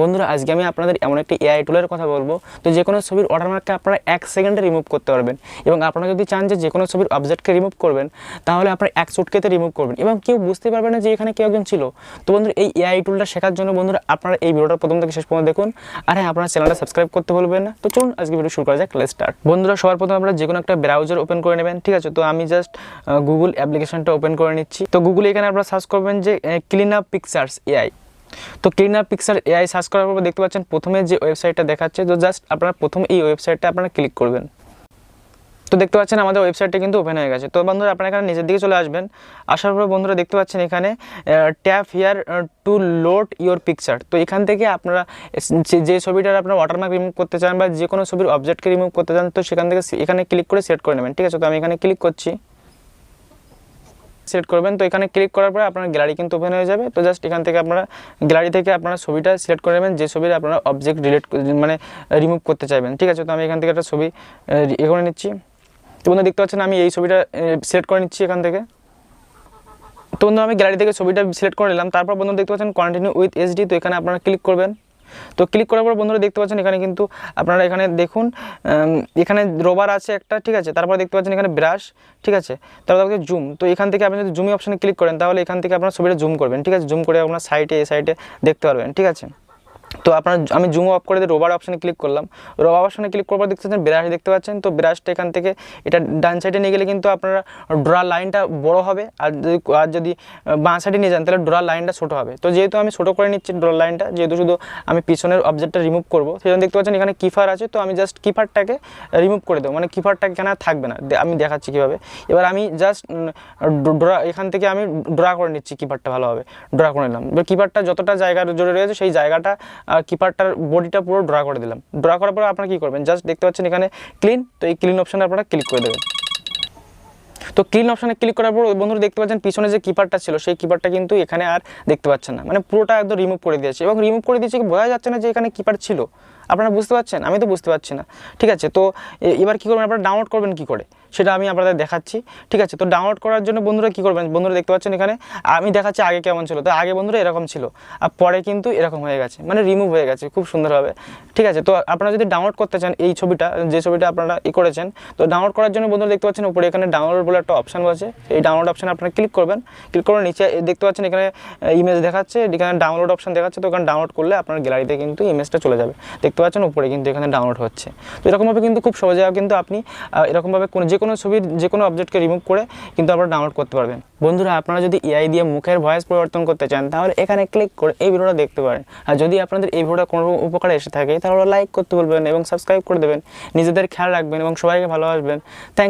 বন্ধুরা, আজকে আমি আপনাদের এমন একটি এআই টুলের কথা বলব, তো যে কোনো ছবির ওয়াটারমার্ককে আপনারা এক সেকেন্ডে রিমুভ করতে পারবেন। এবং আপনারা যদি চান যে যে কোনো ছবির অবজেক্টকে রিমুভ করবেন, তাহলে আপনারা এক চুটকেতে রিমুভ করবেন। এবং কেউ বুঝতে পারবে না যে এখানে কেউ একজন ছিল। তো বন্ধুরা, এই এআই টুলটা শেখার জন্য বন্ধুরা, আপনারা এই ভিডিওটা প্রথম থেকে শেষ পর্যন্ত দেখুন। আর হ্যাঁ আপনারা চ্যানেলটা সাবস্ক্রাইব করতে ভুলবেন না। তো চলুন, আজকে ভিডিও শুরু করা যাক লেট স্টার্ট বন্ধুরা, সবার প্রথমে আপনারা যে কোনো একটা ব্রাউজার ওপেন করে নেবেন, ঠিক আছে? তো আমি জাস্ট গুগল অ্যাপ্লিকেশনটা ওপেন করে নিচ্ছি। তো গুগল এখানে আপনারা সার্চ করবেন যে ক্লিন আপ পিকচার্স এআই তো ক্লিনার পিকচার এআই সার্চ করার পর দেখতে পাচ্ছেন প্রথমে যে ওয়েবসাইটটা দেখাচ্ছে, তো জাস্ট আপনারা প্রথমে এই ওয়েবসাইটটা আপনারা ক্লিক করবেন। তো দেখতে পাচ্ছেন আমাদের ওয়েবসাইটটা কিন্তু ওপেন হয়ে গেছে। তো বন্ধুরা, আপনারা এখানে নিচের দিকে চলে আসবেন। আসার পর বন্ধুরা দেখতে পাচ্ছেন এখানে tap here to load your picture তো এখান থেকে আপনারা যে- ছবিটার আপনারা ওয়াটারমার্ক রিমুভ করতে চান বা যে কোনো ছবির অবজেক্টকে রিমুভ করতে চান, তো সেখান থেকে এখানে ক্লিক করে সেট করে নেবেন। ঠিক আছে? তো আমি এখানে ক্লিক করছি। সিলেক্ট করবেন। তো এখানে ক্লিক করার পরে আপনার গ্যালারি কিন্তু ওপেন হয়ে যাবে। তো জাস্ট এখান থেকে আপনারা গ্যালারি থেকে আপনারা ছবিটা সিলেক্ট করে নেবেন। যে ছবির আপনারা অবজেক্ট রিলেট মানে রিমুভ করতে চাইবেন। ঠিক আছে? তো আমি এখান থেকে একটা ছবি, এ করে নিচ্ছি। তো বন্ধু দেখতে পাচ্ছেন আমি এই ছবিটা সিলেক্ট করে নিচ্ছি এখান থেকে। তো বন্ধু আমি গ্যালারি থেকে ছবিটা সিলেক্ট করে নিলাম। তারপর বন্ধু দেখতে পাচ্ছেন কন্টিনিউ উইথ এইচডি তো এখানে আপনারা ক্লিক করবেন। তো ক্লিক করার পর বন্ধুরা দেখতে পাচ্ছেন এখানে কিন্তু আপনারা এখানে দেখুন এখানে রোবার আছে একটা, ঠিক আছে? তারপর দেখতে পাচ্ছেন এখানে ব্রাশ ঠিক আছে? তারপর দেখতে জুম তো এখান থেকে আপনি যদি জুমি অপশানে ক্লিক করেন, তাহলে এখান থেকে আপনার ছবিটা জুম করবেন, ঠিক আছে? জুম করে আপনার সাইডে এই সাইডে দেখতে পারবেন, ঠিক আছে? তো আপনার আমি জুম অফ করে দিয়ে রোবার অপশানে ক্লিক করলাম। রোবার অপশানে ক্লিক করার পর দেখতে পাচ্ছেন ব্রাশ দেখতে পাচ্ছেন। তো ব্রাশটা এখান থেকে এটা ডান সাইডে নিয়ে গেলে কিন্তু আপনারা ড্রা লাইনটা বড় হবে। আর যদি আর যদি বাঁ সাইডে নিয়ে যান, তাহলে ড্রা লাইনটা ছোটো হবে। তো যেহেতু আমি ছোটো করে নিচ্ছি ড্রা লাইনটা যেহেতু শুধু আমি পিছনের অবজেক্টটা রিমুভ করব সেই জন্য দেখতে পাচ্ছেন এখানে কিফার আছে। তো আমি জাস্ট কিফারটাকে রিমুভ করে দেবো। মানে কিফারটা এখানে থাকবে না। আমি দেখাচ্ছি কীভাবে। এবার আমি জাস্ট ড্রা এখান থেকে আমি ড্রা করে নিচ্ছি কিপারটা ভালোভাবে। ড্রা করে নিলাম। এবার কিপারটা যতটা জায়গা জুড়ে রয়েছে, সেই জায়গাটা কিপারটার বডিটা পুরো ড্রা করে দিলাম। ড্র করার পরে আপনারা কী করবেন? জাস্ট দেখতে পাচ্ছেন এখানে ক্লিন তো এই ক্লিন অপশানে আপনারা ক্লিক করে দেবেন। তো ক্লিন অপশানে ক্লিক করার পর বন্ধুরা দেখতে পাচ্ছেন পিছনে যে কিপারটা ছিল, সেই কিপারটা কিন্তু এখানে আর দেখতে পাচ্ছেন না। মানে পুরোটা একদম রিমুভ করে দিয়েছে এবং রিমুভ করে দিয়েছে বোঝা যাচ্ছে না যে এখানে কিপার ছিল। আপনারা বুঝতে পারছেন? আমি তো বুঝতে পারছি না। ঠিক আছে, তো এবার কী করবেন? আপনারা ডাউনলোড করবেন কী করে? সেটা আমি আপনাদের দেখাচ্ছি। ঠিক আছে, তো ডাউনলোড করার জন্য বন্ধুরা কী করবেন? বন্ধুরা দেখতে পাচ্ছেন এখানে, আমি দেখাচ্ছি আগে কেমন ছিল। তো আগে বন্ধুরা এরকম ছিল, আর পরে কিন্তু এরকম হয়ে গেছে। মানে রিমুভ হয়ে গেছে, খুব সুন্দরভাবে ঠিক আছে, তো আপনারা যদি ডাউনলোড করতে চান এই ছবিটা, যে ছবিটা আপনারা ই করেছেন, তো ডাউনলোড করার জন্য বন্ধুরা দেখতে পাচ্ছেন উপরে এখানে ডাউনলোড বলে একটা অপশান আছে এই ডাউনলোড অপশানে আপনারা ক্লিক করবেন ক্লিক করে নিচে দেখতে পাচ্ছেন এখানে ইমেজ দেখাচ্ছে এখানে ডাউনলোড অপশান দেখাচ্ছে, তো ওখানে ডাউনলোড করলে আপনার গ্যালারিতে কিন্তু ইমেজটা চলে যাবে। দেখতে পাচ্ছেন উপরে কিন্তু এখানে ডাউনলোড হচ্ছে। তো এরকমভাবে কিন্তু খুব সহজে কিন্তু আপনি এরকমভাবে কোনো যে কোনো ছবির যে কোনো অবজেক্টকে রিমুভ করে কিন্তু আপনারা ডাউনলোড করতে পারবেন। বন্ধুরা, আপনারা যদি এআই দিয়ে মুখের ভয়েস পরিবর্তন করতে চান, তাহলে এখানে ক্লিক করে এই ভিডিওটা দেখতে পারেন। আর যদি আপনাদের এই ভিডিওটা কোনো উপকারে এসে থাকে, তাহলে লাইক করতে বলবেন এবং সাবস্ক্রাইব করে দেবেন। নিজেদের খেয়াল রাখবেন এবং সবাইকে ভালোবাসবেন। থ্যাংক